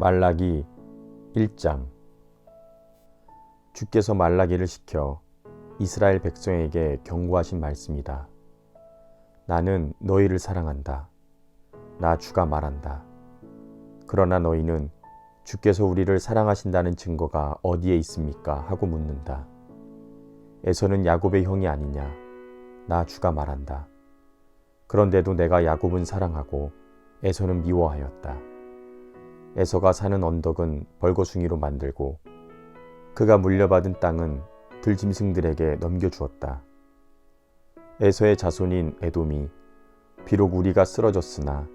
말라기 1장 주께서 말라기를 시켜 이스라엘 백성에게 경고하신 말씀이다. 나는 너희를 사랑한다. 나 주가 말한다. 그러나 너희는 주께서 우리를 사랑하신다는 증거가 어디에 있습니까? 하고 묻는다. 에서는 야곱의 형이 아니냐? 나 주가 말한다. 그런데도 내가 야곱은 사랑하고 에서는 미워하였다. 에서가 사는 언덕은 벌거숭이로 만들고 그가 물려받은 땅은 들짐승들에게 넘겨주었다. 에서의 자손인 에돔이 비록 우리가 쓰러졌으나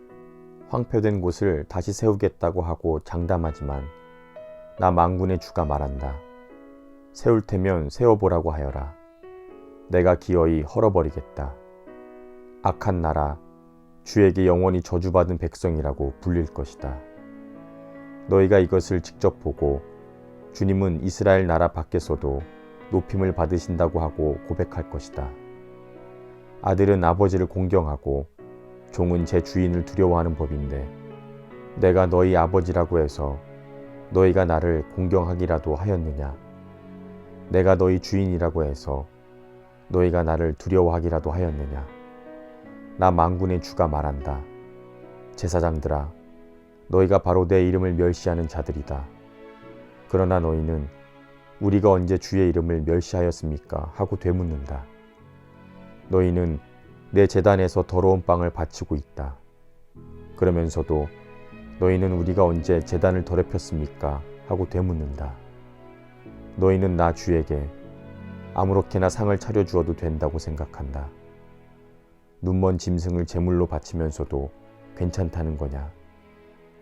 황폐된 곳을 다시 세우겠다고 하고 장담하지만 나 망군의 주가 말한다. 세울 테면 세워보라고 하여라. 내가 기어이 헐어버리겠다. 악한 나라, 주에게 영원히 저주받은 백성이라고 불릴 것이다. 너희가 이것을 직접 보고 주님은 이스라엘 나라 밖에서도 높임을 받으신다고 하고 고백할 것이다. 아들은 아버지를 공경하고 종은 제 주인을 두려워하는 법인데 내가 너희 아버지라고 해서 너희가 나를 공경하기라도 하였느냐? 내가 너희 주인이라고 해서 너희가 나를 두려워하기라도 하였느냐? 나 망군의 주가 말한다. 제사장들아, 너희가 바로 내 이름을 멸시하는 자들이다. 그러나 너희는 우리가 언제 주의 이름을 멸시하였습니까? 하고 되묻는다. 너희는 내 재단에서 더러운 빵을 바치고 있다. 그러면서도 너희는 우리가 언제 재단을 더럽혔습니까? 하고 되묻는다. 너희는 나 주에게 아무렇게나 상을 차려주어도 된다고 생각한다. 눈먼 짐승을 제물로 바치면서도 괜찮다는 거냐?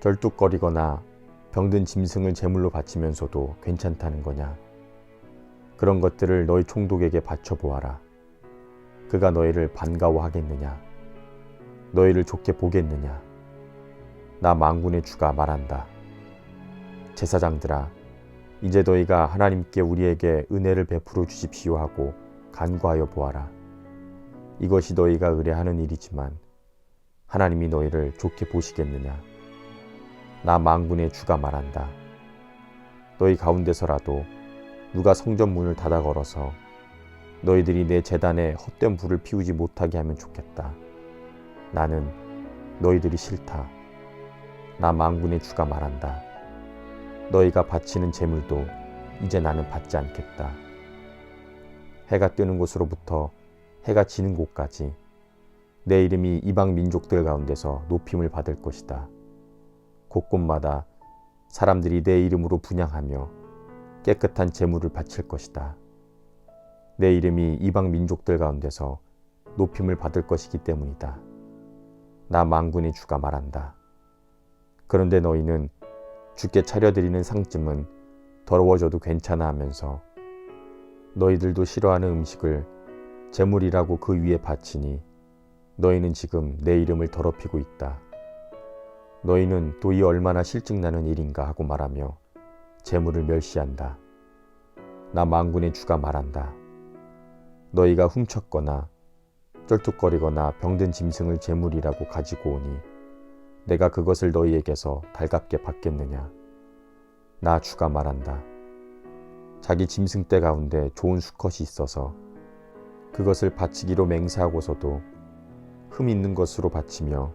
쩔뚝거리거나 병든 짐승을 제물로 바치면서도 괜찮다는 거냐? 그런 것들을 너희 총독에게 바쳐보아라. 그가 너희를 반가워하겠느냐? 너희를 좋게 보겠느냐? 나 망군의 주가 말한다. 제사장들아, 이제 너희가 하나님께 우리에게 은혜를 베풀어 주십시오 하고 간구하여 보아라. 이것이 너희가 의뢰하는 일이지만 하나님이 너희를 좋게 보시겠느냐? 나 망군의 주가 말한다. 너희 가운데서라도 누가 성전 문을 닫아 걸어서 너희들이 내 재단에 헛된 불을 피우지 못하게 하면 좋겠다. 나는 너희들이 싫다. 나 망군의 주가 말한다. 너희가 바치는 재물도 이제 나는 받지 않겠다. 해가 뜨는 곳으로부터 해가 지는 곳까지 내 이름이 이방 민족들 가운데서 높임을 받을 것이다. 곳곳마다 사람들이 내 이름으로 분양하며 깨끗한 재물을 바칠 것이다. 내 이름이 이방 민족들 가운데서 높임을 받을 것이기 때문이다. 나 망군의 주가 말한다. 그런데 너희는 주께 차려드리는 상쯤은 더러워져도 괜찮아 하면서 너희들도 싫어하는 음식을 재물이라고 그 위에 바치니 너희는 지금 내 이름을 더럽히고 있다. 너희는 또 이 얼마나 실증나는 일인가 하고 말하며 재물을 멸시한다. 나 망군의 주가 말한다. 너희가 훔쳤거나 쩔뚝거리거나 병든 짐승을 재물이라고 가지고 오니 내가 그것을 너희에게서 달갑게 받겠느냐? 나 주가 말한다. 자기 짐승 떼 가운데 좋은 수컷이 있어서 그것을 바치기로 맹세하고서도 흠 있는 것으로 바치며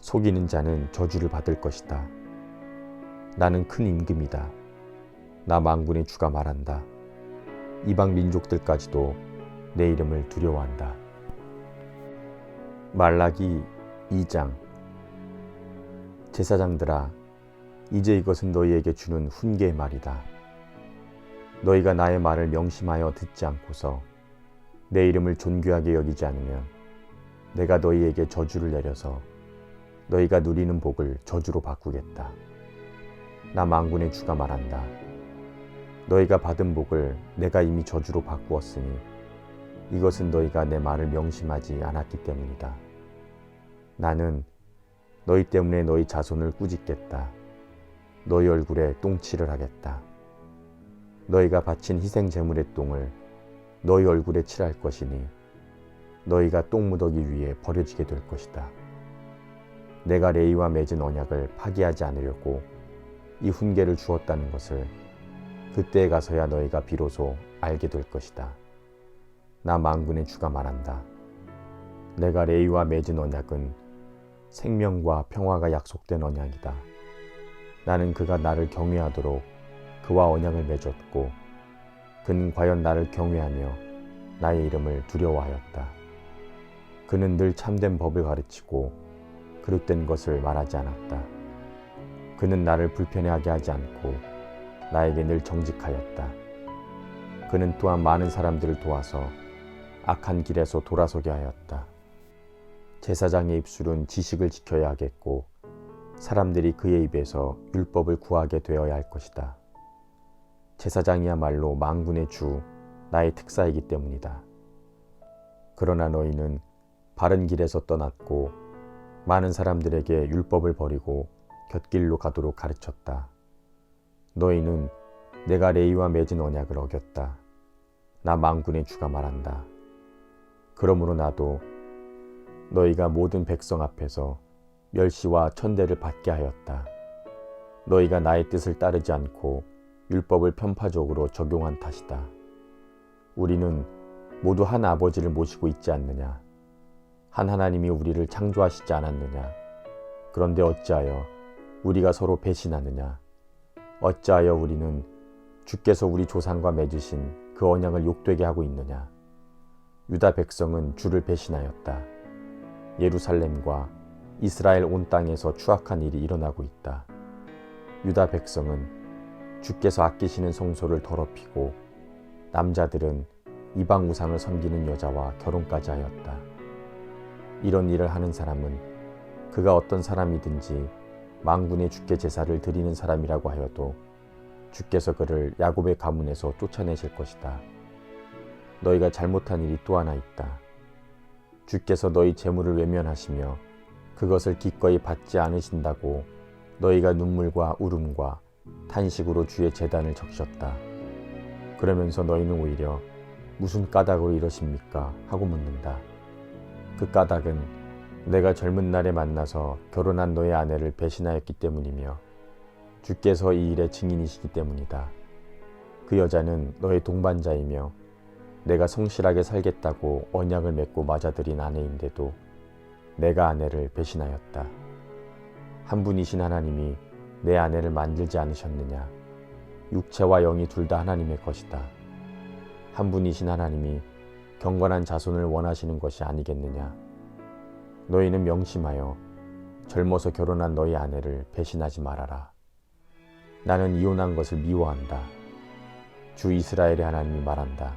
속이는 자는 저주를 받을 것이다. 나는 큰 임금이다. 나 망군의 주가 말한다. 이방 민족들까지도 내 이름을 두려워한다. 말라기 2장 제사장들아 이제 이것은 너희에게 주는 훈계의 말이다. 너희가 나의 말을 명심하여 듣지 않고서 내 이름을 존귀하게 여기지 않으면 내가 너희에게 저주를 내려서 너희가 누리는 복을 저주로 바꾸겠다. 나 망군의 주가 말한다. 너희가 받은 복을 내가 이미 저주로 바꾸었으니 이것은 너희가 내 말을 명심하지 않았기 때문이다. 나는 너희 때문에 너희 자손을 꾸짖겠다. 너희 얼굴에 똥칠을 하겠다. 너희가 바친 희생 제물의 똥을 너희 얼굴에 칠할 것이니 너희가 똥무더기 위에 버려지게 될 것이다. 내가 레이와 맺은 언약을 파기하지 않으려고 이 훈계를 주었다는 것을 그때에 가서야 너희가 비로소 알게 될 것이다. 나 망군의 주가 말한다. 내가 레이와 맺은 언약은 생명과 평화가 약속된 언약이다. 나는 그가 나를 경외하도록 그와 언약을 맺었고 그는 과연 나를 경외하며 나의 이름을 두려워하였다. 그는 늘 참된 법을 가르치고 그릇된 것을 말하지 않았다. 그는 나를 불편해하게 하지 않고 나에게 늘 정직하였다. 그는 또한 많은 사람들을 도와서 악한 길에서 돌아서게 하였다. 제사장의 입술은 지식을 지켜야 하겠고 사람들이 그의 입에서 율법을 구하게 되어야 할 것이다. 제사장이야말로 망군의 주 나의 특사이기 때문이다. 그러나 너희는 바른 길에서 떠났고 많은 사람들에게 율법을 버리고 곁길로 가도록 가르쳤다. 너희는 내가 레이와 맺은 언약을 어겼다. 나 망군의 주가 말한다. 그러므로 나도 너희가 모든 백성 앞에서 멸시와 천대를 받게 하였다. 너희가 나의 뜻을 따르지 않고 율법을 편파적으로 적용한 탓이다. 우리는 모두 한 아버지를 모시고 있지 않느냐? 한 하나님이 우리를 창조하시지 않았느냐? 그런데 어찌하여 우리가 서로 배신하느냐? 어찌하여 우리는 주께서 우리 조상과 맺으신 그 언약을 욕되게 하고 있느냐? 유다 백성은 주를 배신하였다. 예루살렘과 이스라엘 온 땅에서 추악한 일이 일어나고 있다. 유다 백성은 주께서 아끼시는 성소를 더럽히고 남자들은 이방 우상을 섬기는 여자와 결혼까지 하였다. 이런 일을 하는 사람은 그가 어떤 사람이든지 망군의 주께 제사를 드리는 사람이라고 하여도 주께서 그를 야곱의 가문에서 쫓아내실 것이다. 너희가 잘못한 일이 또 하나 있다. 주께서 너희 재물을 외면하시며 그것을 기꺼이 받지 않으신다고 너희가 눈물과 울음과 탄식으로 주의 재단을 적셨다. 그러면서 너희는 오히려 무슨 까닭으로 이러십니까? 하고 묻는다. 그 까닭은 내가 젊은 날에 만나서 결혼한 너의 아내를 배신하였기 때문이며 주께서 이 일의 증인이시기 때문이다. 그 여자는 너의 동반자이며 내가 성실하게 살겠다고 언약을 맺고 맞아들인 아내인데도 내가 아내를 배신하였다. 한 분이신 하나님이 내 아내를 만들지 않으셨느냐? 육체와 영이 둘 다 하나님의 것이다. 한 분이신 하나님이 경건한 자손을 원하시는 것이 아니겠느냐? 너희는 명심하여 젊어서 결혼한 너희 아내를 배신하지 말아라. 나는 이혼한 것을 미워한다. 주 이스라엘의 하나님이 말한다.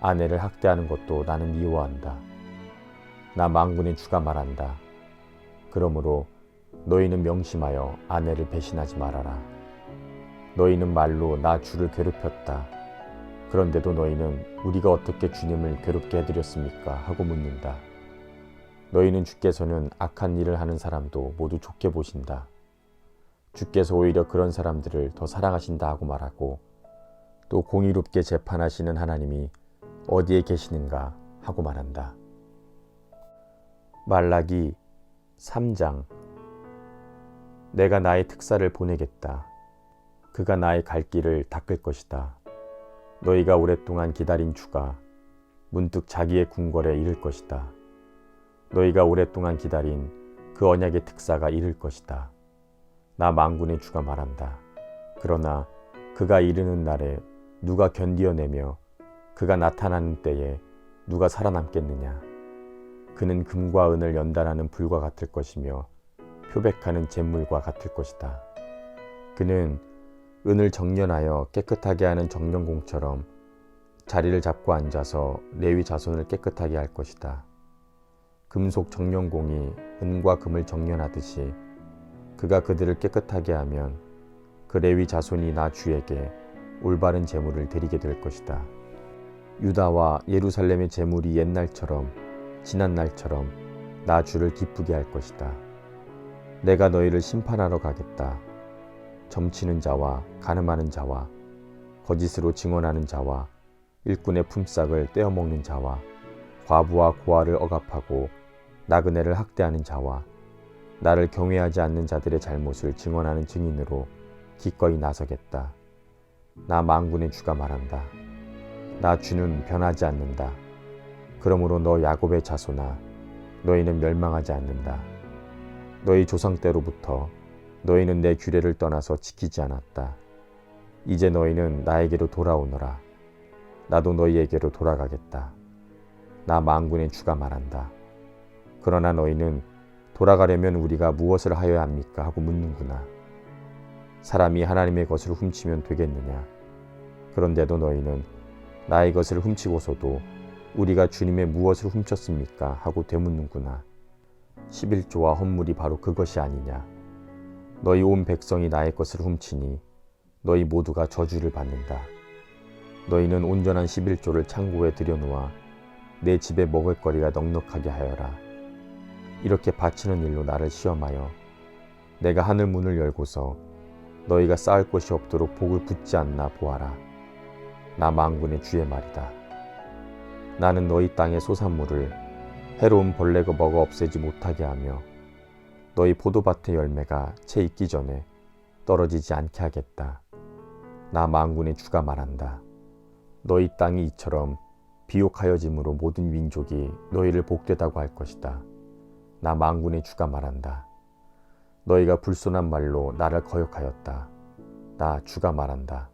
아내를 학대하는 것도 나는 미워한다. 나 망군의 주가 말한다. 그러므로 너희는 명심하여 아내를 배신하지 말아라. 너희는 말로 나 주를 괴롭혔다. 그런데도 너희는 우리가 어떻게 주님을 괴롭게 해드렸습니까? 하고 묻는다. 너희는 주께서는 악한 일을 하는 사람도 모두 좋게 보신다. 주께서 오히려 그런 사람들을 더 사랑하신다 하고 말하고 또 공의롭게 재판하시는 하나님이 어디에 계시는가 하고 말한다. 말라기 3장 내가 나의 특사를 보내겠다. 그가 나의 갈 길을 닦을 것이다. 너희가 오랫동안 기다린 주가 문득 자기의 궁궐에 이를 것이다. 너희가 오랫동안 기다린 그 언약의 특사가 이를 것이다. 나 망군의 주가 말한다. 그러나 그가 이르는 날에 누가 견디어내며 그가 나타나는 때에 누가 살아남겠느냐? 그는 금과 은을 연단하는 불과 같을 것이며 표백하는 잿물과 같을 것이다. 그는 은을 정련하여 깨끗하게 하는 정령공처럼 자리를 잡고 앉아서 레위 자손을 깨끗하게 할 것이다. 금속 정령공이 은과 금을 정련하듯이 그가 그들을 깨끗하게 하면 그 레위 자손이 나 주에게 올바른 제물을 드리게 될 것이다. 유다와 예루살렘의 제물이 옛날처럼 지난 날처럼 나 주를 기쁘게 할 것이다. 내가 너희를 심판하러 가겠다. 점치는 자와 가늠하는 자와 거짓으로 증언하는 자와 일꾼의 품삯을 떼어먹는 자와 과부와 고아를 억압하고 나그네를 학대하는 자와 나를 경외하지 않는 자들의 잘못을 증언하는 증인으로 기꺼이 나서겠다. 나 망군의 주가 말한다. 나 주는 변하지 않는다. 그러므로 너 야곱의 자손아 너희는 멸망하지 않는다. 너희 조상 때로부터 너희는 내 규례를 떠나서 지키지 않았다. 이제 너희는 나에게로 돌아오너라. 나도 너희에게로 돌아가겠다. 나 망군의 주가 말한다. 그러나 너희는 돌아가려면 우리가 무엇을 하여야 합니까? 하고 묻는구나. 사람이 하나님의 것을 훔치면 되겠느냐? 그런데도 너희는 나의 것을 훔치고서도 우리가 주님의 무엇을 훔쳤습니까? 하고 되묻는구나. 11조와 헌물이 바로 그것이 아니냐. 너희 온 백성이 나의 것을 훔치니 너희 모두가 저주를 받는다. 너희는 온전한 11조를 창고에 들여놓아 내 집에 먹을 거리가 넉넉하게 하여라. 이렇게 바치는 일로 나를 시험하여 내가 하늘 문을 열고서 너희가 쌓을 곳이 없도록 복을 붓지 않나 보아라. 나 망군의 주의 말이다. 나는 너희 땅의 소산물을 해로운 벌레가 먹어 없애지 못하게 하며 너희 포도밭의 열매가 채 익기 전에 떨어지지 않게 하겠다. 나 망군의 주가 말한다. 너희 땅이 이처럼 비옥하여짐으로 모든 민족이 너희를 복되다고 할 것이다. 나 망군의 주가 말한다. 너희가 불손한 말로 나를 거역하였다. 나 주가 말한다.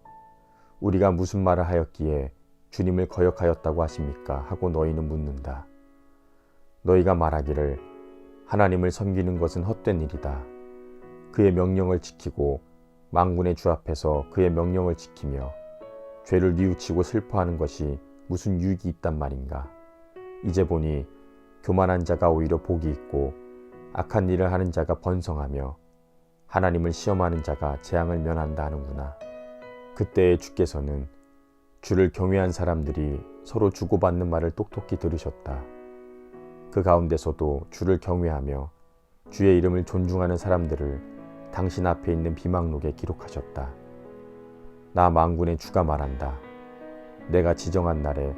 우리가 무슨 말을 하였기에 주님을 거역하였다고 하십니까? 하고 너희는 묻는다. 너희가 말하기를 하나님을 섬기는 것은 헛된 일이다. 그의 명령을 지키고 망군의 주 앞에서 그의 명령을 지키며 죄를 뉘우치고 슬퍼하는 것이 무슨 유익이 있단 말인가. 이제 보니 교만한 자가 오히려 복이 있고 악한 일을 하는 자가 번성하며 하나님을 시험하는 자가 재앙을 면한다 하는구나. 그때에 주께서는 주를 경외한 사람들이 서로 주고받는 말을 똑똑히 들으셨다. 그 가운데서도 주를 경외하며 주의 이름을 존중하는 사람들을 당신 앞에 있는 비망록에 기록하셨다. 나 망군의 주가 말한다. 내가 지정한 날에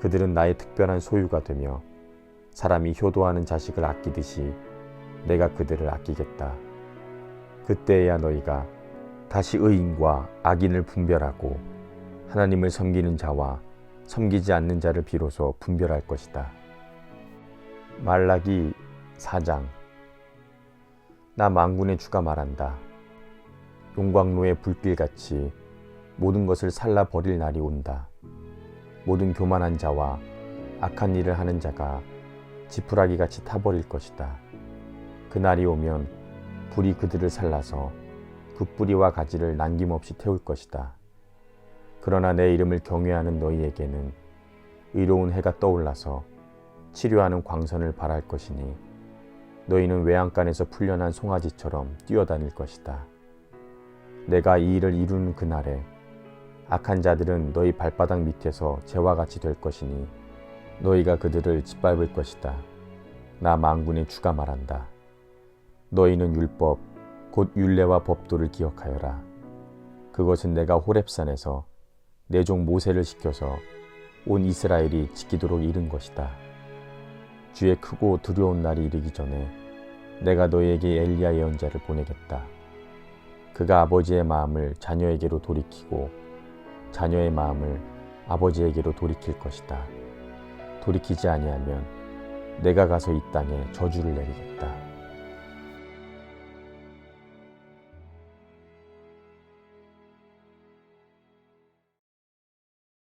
그들은 나의 특별한 소유가 되며 사람이 효도하는 자식을 아끼듯이 내가 그들을 아끼겠다. 그때에야 너희가 다시 의인과 악인을 분별하고 하나님을 섬기는 자와 섬기지 않는 자를 비로소 분별할 것이다. 말라기 4장 나 망군의 주가 말한다. 용광로의 불길같이 모든 것을 살라 버릴 날이 온다. 모든 교만한 자와 악한 일을 하는 자가 지푸라기 같이 타버릴 것이다. 그 날이 오면 불이 그들을 살라서 그 뿌리와 가지를 남김없이 태울 것이다. 그러나 내 이름을 경외하는 너희에게는 의로운 해가 떠올라서 치료하는 광선을 발할 것이니 너희는 외양간에서 풀려난 송아지처럼 뛰어다닐 것이다. 내가 이 일을 이루는 그날에 악한 자들은 너희 발바닥 밑에서 재와 같이 될 것이니 너희가 그들을 짓밟을 것이다. 나 망군의 주가 말한다. 너희는 율법 곧 율례와 법도를 기억하여라. 그것은 내가 호렙산에서 내 종 모세를 시켜서 온 이스라엘이 지키도록 이른 것이다. 주의 크고 두려운 날이 이르기 전에 내가 너희에게 엘리야 예언자를 보내겠다. 그가 아버지의 마음을 자녀에게로 돌이키고 자녀의 마음을 아버지에게로 돌이킬 것이다. 돌이키지 아니하면 내가 가서 이 땅에 저주를 내리겠다.